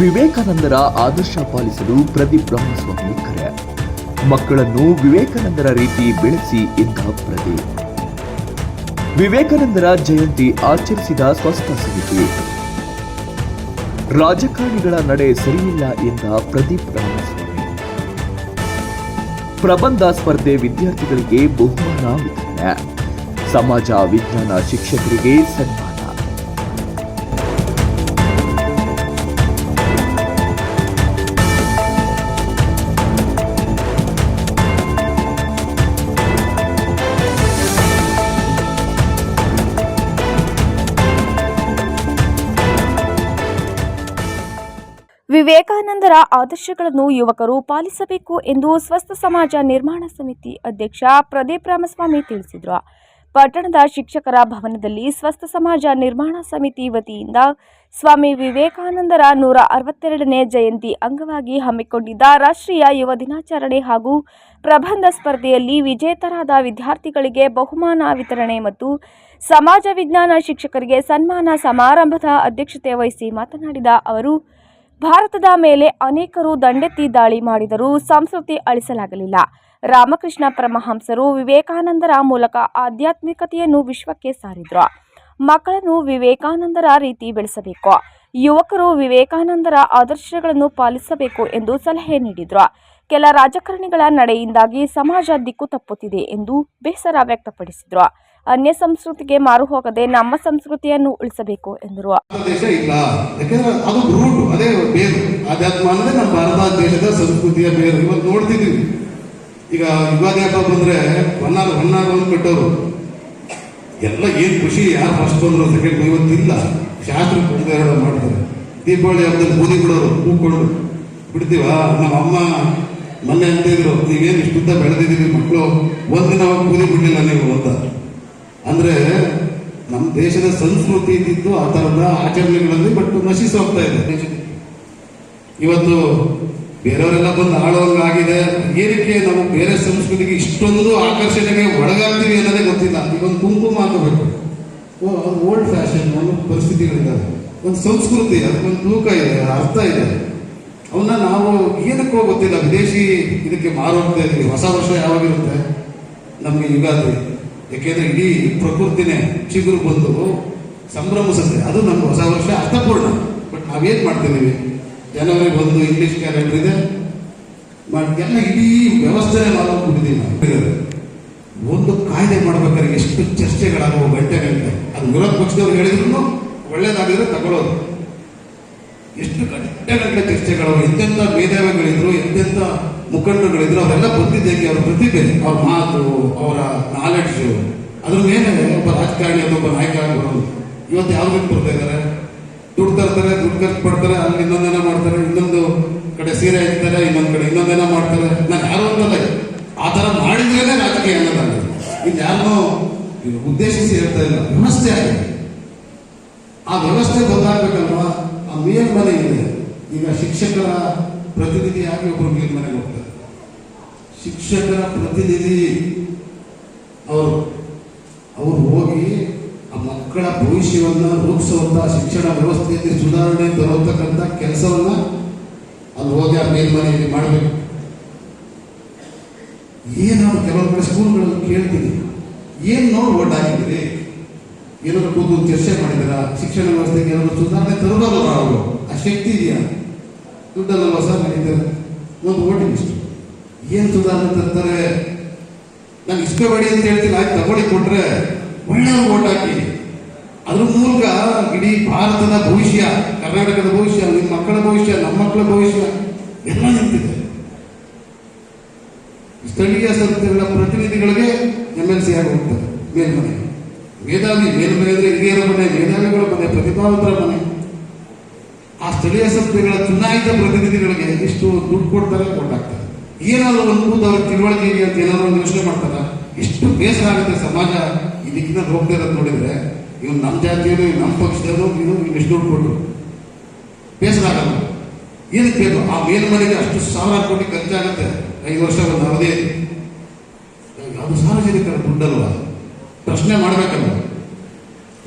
ವಿವೇಕಾನಂದರ ಆದರ್ಶ ಪಾಲಿಸಲು ಪ್ರತಿ ಬ್ರಹ್ಮಸ್ವಾಮಿ ಕರೆ. ಮಕ್ಕಳನ್ನು ವಿವೇಕಾನಂದರ ರೀತಿ ಬೆಳೆಸಿ ಎಂದ ಪ್ರತಿ. ವಿವೇಕಾನಂದರ ಜಯಂತಿ ಆಚರಿಸಿದ ಸ್ವಸ್ಥ ಸಮಿತಿ. ರಾಜಕಾರಣಿಗಳ ನಡೆ ಸರಿಯಿಲ್ಲ ಎಂದ ಪ್ರದೀಪ್ ರಾಮಸ್ವಾಮಿ ಪ್ರಬಂಧ ಸ್ಪರ್ಧೆ ವಿದ್ಯಾರ್ಥಿಗಳಿಗೆ ಬಹುಮಾನ ವಿತರಣೆ. ಸಮಾಜ, ವಿಜ್ಞಾನ ಶಿಕ್ಷಕರಿಗೆ ಸನ್ಮಾನ. ವಿವೇಕಾನಂದರ ಆದರ್ಶಗಳನ್ನು ಯುವಕರು ಪಾಲಿಸಬೇಕು ಎಂದು ಸ್ವಸ್ಥ ಸಮಾಜ ನಿರ್ಮಾಣ ಸಮಿತಿ ಅಧ್ಯಕ್ಷ ಪ್ರದೀಪ್ ರಾಮಸ್ವಾಮಿ ತಿಳಿಸಿದರು. ಪಟ್ಟಣದ ಶಿಕ್ಷಕರ ಭವನದಲ್ಲಿ ಸ್ವಸ್ಥ ಸಮಾಜ ನಿರ್ಮಾಣ ಸಮಿತಿ ವತಿಯಿಂದ ಸ್ವಾಮಿ ವಿವೇಕಾನಂದರ ನೂರ ಅರವತ್ತೆರಡನೇ ಜಯಂತಿ ಅಂಗವಾಗಿ ಹಮ್ಮಿಕೊಂಡಿದ್ದ ರಾಷ್ಟ್ರೀಯ ಯುವ ದಿನಾಚರಣೆ ಹಾಗೂ ಪ್ರಬಂಧ ಸ್ಪರ್ಧೆಯಲ್ಲಿ ವಿಜೇತರಾದ ವಿದ್ಯಾರ್ಥಿಗಳಿಗೆ ಬಹುಮಾನ ವಿತರಣೆ ಮತ್ತು ಸಮಾಜ ವಿಜ್ಞಾನ ಶಿಕ್ಷಕರಿಗೆ ಸನ್ಮಾನ ಸಮಾರಂಭದ ಅಧ್ಯಕ್ಷತೆ ವಹಿಸಿ ಮಾತನಾಡಿದ ಅವರು ಭಾರತದ ಮೇಲೆ ಅನೇಕರು ದಂಡೆತ್ತಿ ದಾಳಿ ಮಾಡಿದರೂ ಸಂಸ್ಕೃತಿ ಅಳಿಸಲಾಗಲಿಲ್ಲ. ರಾಮಕೃಷ್ಣ ಪರಮಹಂಸರು ವಿವೇಕಾನಂದರ ಮೂಲಕ ಆಧ್ಯಾತ್ಮಿಕತೆಯನ್ನು ವಿಶ್ವಕ್ಕೆ ಸಾರಿದ್ರು. ಮಕ್ಕಳನ್ನು ವಿವೇಕಾನಂದರ ರೀತಿ ಬೆಳೆಸಬೇಕು. ಯುವಕರು ವಿವೇಕಾನಂದರ ಆದರ್ಶಗಳನ್ನು ಪಾಲಿಸಬೇಕು ಎಂದು ಸಲಹೆ ನೀಡಿದ್ರು. ಕೆಲ ರಾಜಕಾರಣಿಗಳ ನಡೆಯಿಂದಾಗಿ ಸಮಾಜ ದಿಕ್ಕು ತಪ್ಪುತ್ತಿದೆ ಎಂದು ಬೇಸರ ವ್ಯಕ್ತಪಡಿಸಿದ್ರು. ಅನ್ಯ ಸಂಸ್ಕೃತಿಗೆ ಮಾರು ಹೋಗದೆ ನಮ್ಮ ಸಂಸ್ಕೃತಿಯನ್ನು ಉಳಿಸಬೇಕು ಎಂದರು. ಈಗ ಯುಗಾದಿ ಹಬ್ಬ ಬಂದ್ರೆ ಹೊನ್ನಾರು ಹೊನ್ನಾರು ಅಂತ ಬಿಟ್ಟವರು ಎಲ್ಲ ಏನ್ ಖುಷಿ, ಯಾರು ಫಸ್ಟ್ ಬಂದ್ರು ಸೆಕೆಂಡ್ ಇವತ್ತಿಲ್ಲ. ಶಾಸ್ತ್ರ ಎರಡು ಮಾಡ್ತಾರೆ. ದೀಪಾವಳಿ ಹಬ್ಬದಲ್ಲಿ ಬೂದಿ ಬಿಡೋರು ಕೊಡೋರು. ಬಿಡ್ತೀವ? ನಮ್ಮ ಅಮ್ಮ ಮೊನ್ನೆ ಅಂತಿದ್ರು, ನೀವೇನು ಇಷ್ಟುದ್ದ ಬೆಳೆದಿದ್ದೀವಿ ಮಕ್ಕಳು ಒಂದಿನ ಬೂದಿ ಬಿಡ್ಲಿಲ್ಲ ನೀವು ಅಂತ. ಅಂದ್ರೆ ನಮ್ಮ ದೇಶದ ಸಂಸ್ಕೃತಿ ಇದ್ದಿದ್ದು ಆ ತರದ ಆಚರಣೆಗಳಲ್ಲಿ ಬಟ್ ನಶಿಸಿ ಹೋಗ್ತಾ ಇದೆ. ಇವತ್ತು ಬೇರೆಯವರೆಲ್ಲ ಬಂದು ಆಳೋಂಗಾಗಿದೆ ಏನಕ್ಕೆ ನಾವು ಬೇರೆ ಸಂಸ್ಕೃತಿಗೆ ಇಷ್ಟೊಂದು ಆಕರ್ಷಣೆಗೆ ಒಳಗಾಗ್ತೀವಿ ಅನ್ನೋದೇ ಗೊತ್ತಿಲ್ಲ. ಇವೊಂದು ಕುಂಕುಮ ಹಾಕಬೇಕು. ಓಲ್ಡ್ ಫ್ಯಾಷನ್ ಒಂದು ಪರಿಸ್ಥಿತಿಗಳಿದ್ದಾವೆ. ಒಂದು ಸಂಸ್ಕೃತಿ, ಅದಕ್ಕೊಂದು ತೂಕ ಇದೆ, ಅರ್ಥ ಇದೆ. ಅವನ್ನ ನಾವು ಏನಕ್ಕೋ ಗೊತ್ತಿಲ್ಲ. ವಿದೇಶಿ ಇದಕ್ಕೆ ಮಾರೋಗ್ತಾ ಇದೀವಿ ಹೊಸ ವರ್ಷ ಯಾವಾಗಿರುತ್ತೆ? ನಮಗೆ ಯುಗಾದಿ. ಯಾಕೆಂದ್ರೆ ಇಡೀ ಪ್ರಕೃತಿನೇ ಚಿಗುರು ಬಂದು ಸಂಭ್ರಮಿಸುತ್ತೆ. ಅದು ನಮ್ಮ ಹೊಸ ವರ್ಷ ಅರ್ಥಪೂರ್ಣ. ಬಟ್ ನಾವೇನು ಮಾಡ್ತಿದ್ದೀವಿ? ಜನವರಿ ಒಂದು ಇಂಗ್ಲಿಷ್ ಕ್ಯಾಲೆಂಡರ್ ಇದೆ. ಎಲ್ಲ ಇಡೀ ವ್ಯವಸ್ಥೆ ಮಾಡ್ಬಿಟ್ಟಿದ್ದೀವಿ ನಾವು. ಒಂದು ಕಾಯ್ದೆ ಮಾಡ್ಬೇಕಾದ್ರೆ ಎಷ್ಟು ಚರ್ಚೆಗಳಾಗುವ ಗಂಟೆ ಗಂಟೆ ಅದು ವಿರೋಧ ಪಕ್ಷದವ್ರು ಹೇಳಿದ್ರು ಒಳ್ಳೇದಾಗಿದ್ರೆ ತಗೊಳ್ಳೋದು. ಎಷ್ಟು ಗಂಟೆ ಗಂಟೆ ಚರ್ಚೆಗಳು ಎಂತೆಂಥ ಮೇಧಾವಿಗಳಿದ್ರು, ಎಂತೆಂಥ ಮುಖಂಡರುಗಳಿದ್ರು, ಅವರೆಲ್ಲ ಬಂದಿದ್ದೇನೆ ಅವ್ರ ಪ್ರತಿಭೆ ಅವ್ರ ಮಾತು, ಅವರ ನಾಲೆಡ್ಜು ಅದ್ರ ಮೇಲೆ ಒಬ್ಬ ರಾಜಕಾರಣಿ ಒಬ್ಬ ನಾಯಕ ಇವತ್ತು ಯಾವ್ದಕ್ಕೆ ಬರ್ತಾ ಇದ್ದಾರೆ? ದುಡ್ಡು ತರ್ತಾರೆ, ದುಡ್ಡು ಖರ್ಚು ಪಡ್ತಾರೆ ಅಲ್ಲಿ ಇನ್ನೊಂದೇನ ಮಾಡ್ತಾರೆ, ಇನ್ನೊಂದು ಕಡೆ ಸೀರೆ ಇರ್ತಾರೆ ಇನ್ನೊಂದು ಕಡೆ ಇನ್ನೊಂದೇನ ಮಾಡ್ತಾರೆ. ನಾನು ಯಾರು ಅಂತಲ್ಲ, ಆ ಥರ ಮಾಡಿದ್ರೇನೆ ರಾಜಕೀಯ ಅನ್ನೋದಲ್ಲ ಇದು. ಯಾರನ್ನೋ ಉದ್ದೇಶಿಸಿ ಹೇಳ್ತಾ ಇಲ್ಲ, ವ್ಯವಸ್ಥೆ ಆಗಿದೆ. ಆ ವ್ಯವಸ್ಥೆ ಗೊತ್ತಾಗ್ಬೇಕಲ್ವಾ? ಆ ಮೇಲ್ಮನೆ ಇದೆ. ಈಗ ಶಿಕ್ಷಕರ ಪ್ರತಿನಿಧಿಯಾಗಿ ಒಬ್ಬರು ಮೇಲ್ಮನೆಗೆ ಹೋಗ್ತಾರೆ. ಶಿಕ್ಷಕರ ಪ್ರತಿನಿಧಿ ಅವರು. ಅವರು ಹೋಗಿ ಆ ಮಕ್ಕಳ ಭವಿಷ್ಯವನ್ನು ರೂಪಿಸುವಂತಹ ಶಿಕ್ಷಣ ವ್ಯವಸ್ಥೆಯಲ್ಲಿ ಸುಧಾರಣೆ ತರೋತಕ್ಕಂಥ ಕೆಲಸವನ್ನ ಅಲ್ಲಿ ಹೋಗಿ ಆ ಮೇಲ್ಮನೆಯಲ್ಲಿ ಮಾಡಬೇಕು. ಏನಾದ್ರು ಕೆಲವೊಂದು ಕಡೆ ಸ್ಕೂಲ್ಗಳಲ್ಲಿ ಕೇಳ್ತೀನಿ. ಏನು ನೋಡಿ ಓಟ್ ಹಾಕಿದ್ದೀರಿ ಏನಾದ್ರು ಕೂತು ಚರ್ಚೆ ಮಾಡಿದಾರ? ಶಿಕ್ಷಣ ವ್ಯವಸ್ಥೆಗೆ ಏನಾದ್ರು ಸುಧಾರಣೆ ತರಬಾರದು ಆ ಶಕ್ತಿ ಇದೆಯಾ? ದುಡ್ಡಲ್ಲ ಸರ್ ಮಾಡಿದ್ದಾರೆ ಒಂದು ಓಟಿಂಗ್ ಇಷ್ಟು. ಏನ್ ಸುಧಾರಣೆ ತರ್ತಾರೆ ನಾನು ಮಾಡಿ ಅಂತ ಹೇಳ್ತೀನಿ ಆಯ್ತು ತಗೊಳ್ಳಿ ಕೊಟ್ರೆ ಒಳ್ಳೆ ಓಟ್ ಹಾಕಿ. ಅದ್ರ ಮೂಲಕ ಇಡೀ ಭಾರತದ ಭವಿಷ್ಯ, ಕರ್ನಾಟಕದ ಭವಿಷ್ಯ ನಿಮ್ಮ ಮಕ್ಕಳ ಭವಿಷ್ಯ, ನಮ್ಮ ಮಕ್ಕಳ ಭವಿಷ್ಯ, ಎಲ್ಲ ನಿಂತಿದೆ. ಸ್ಥಳೀಯ ಸಂಸ್ಥೆಗಳ ಪ್ರತಿನಿಧಿಗಳಿಗೆ ಎಂ ಎಲ್ ಸಿ ಆಗಿ ಹೋಗ್ತಾರೆ ಮೇಲ್ಮನೆ. ಮೇಧಾವಿ, ಮೇಲ್ಮನೆ ಅಂದ್ರೆ ಹಿರಿಯರ ಮನೆ, ಮೇಧಾವಿಗಳ ಮನೆ, ಪ್ರತಿಭಾವಂತರ ಮನೆ. ಆ ಸ್ಥಳೀಯ ಸಂಸ್ಥೆಗಳ ಚುನಾಯಿತ ಪ್ರತಿನಿಧಿಗಳಿಗೆ ಇಷ್ಟು ದುಡ್ಡು ಕೊಡ್ತಾರೆ ಕೊಟ್ಟಾಗ್ತಾರೆ ಏನಾದರೂ ಒಂದು ಅವ್ರ ತಿಳುವಳಿಕೆ ಇದೆಯಾ ಅಂತ ಏನಾದ್ರು ಒಂದು ಯೋಚನೆ ಮಾಡ್ತಾರ, ಇಷ್ಟು ಬೇಸರ ಆಗುತ್ತೆ ಸಮಾಜ. ಈ ದಿಕ್ಕಿನಲ್ಲಿ ಹೋಗ್ತಾ ಇರೋದು ನೋಡಿದ್ರೆ, ಇವ್ನು ನಮ್ಮ ಜಾತಿಯವರು ಇವ್ ನಮ್ಮ ಪಕ್ಷದವರು ಇಷ್ಟು ಎಷ್ಟು ದುಡ್ಡು ಕೊಟ್ಟರು ಬೇಸರ ಆಗಲ್ಲ ಏನಕ್ಕೆ ಬೇಕು ಆ ಮೇಲ್ಮನೆಗೆ ಅಷ್ಟು ಸಾವಿರ ಕೋಟಿ ಖರ್ಚಾಗುತ್ತೆ. ಐದು ವರ್ಷ ಒಂದು ಅವಧಿ. ಅದು ಸಾರ್ವಜನಿಕರ ದುಡ್ಡಲ್ವ? ಪ್ರಶ್ನೆ ಮಾಡಬೇಕಲ್ಲ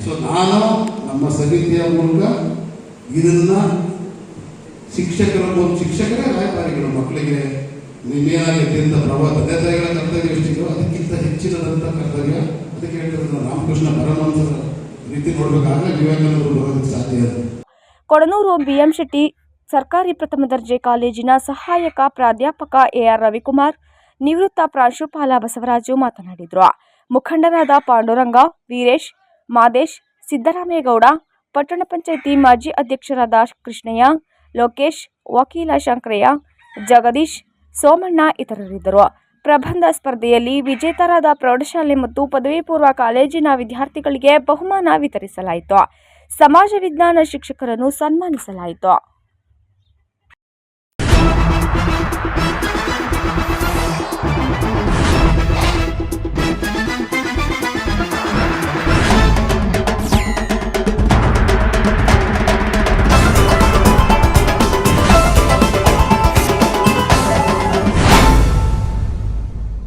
ಸೊ ನಾನು ನಮ್ಮ ಸಮಿತಿಯ ಮೂಲಕ ಇದನ್ನ ಶಿಕ್ಷಕರ ಒಂದು ಶಿಕ್ಷಕರೇ ರಾಯಭಾರಿಗಳು, ಮಕ್ಕಳಿಗೆ ನಿನ್ನೆಯಾಗೈತೆ ಅಂತ ಪ್ರಭಾವ ತಂದೆ ತಾಯಿಗಳ ಕರ್ತವ್ಯ ಎಷ್ಟಿದೆಯೋ ಅದಕ್ಕಿಂತ ಹೆಚ್ಚಿನದಂಥ ಕರ್ತವ್ಯ ಅದಕ್ಕೆ ಹೇಳ್ತಾರೆ ರಾಮಕೃಷ್ಣ ಪರಮಹಂಸರ ರೀತಿ ನೋಡ್ಬೇಕಾದ್ರೆ ವಿವೇಕಾನಂದರು ಬರೋದಕ್ಕೆ ಸಾಧ್ಯ ಕೊಡನೂರು ಬಿಎಂ ಶೆಟ್ಟಿ, ಸರ್ಕಾರಿ ಪ್ರಥಮ ದರ್ಜೆ ಕಾಲೇಜಿನ ಸಹಾಯಕ ಪ್ರಾಧ್ಯಾಪಕ ಎಆರ್ ರವಿಕುಮಾರ್, ನಿವೃತ್ತ ಪ್ರಾಂಶುಪಾಲ ಬಸವರಾಜು ಮಾತನಾಡಿದರು. ಮುಖಂಡರಾದ ಪಾಂಡುರಂಗ, ವೀರೇಶ್, ಮಾದೇಶ್ ಸಿದ್ದರಾಮೇಗೌಡ ಪಟ್ಟಣ ಪಂಚಾಯಿತಿ ಮಾಜಿ ಅಧ್ಯಕ್ಷರಾದ ಕೃಷ್ಣಯ್ಯ, ಲೋಕೇಶ್, ವಕೀಲ ಶಂಕರಯ್ಯ, ಜಗದೀಶ್, ಸೋಮಣ್ಣ ಇತರರಿದ್ದರು. ಪ್ರಬಂಧ ಸ್ಪರ್ಧೆಯಲ್ಲಿ ವಿಜೇತರಾದ ಪ್ರೌಢಶಾಲೆ ಮತ್ತು ಪದವಿ ಪೂರ್ವ ಕಾಲೇಜಿನ ವಿದ್ಯಾರ್ಥಿಗಳಿಗೆ ಬಹುಮಾನ ವಿತರಿಸಲಾಯಿತು. ಸಮಾಜ ವಿಜ್ಞಾನ ಶಿಕ್ಷಕರನ್ನು ಸನ್ಮಾನಿಸಲಾಯಿತು.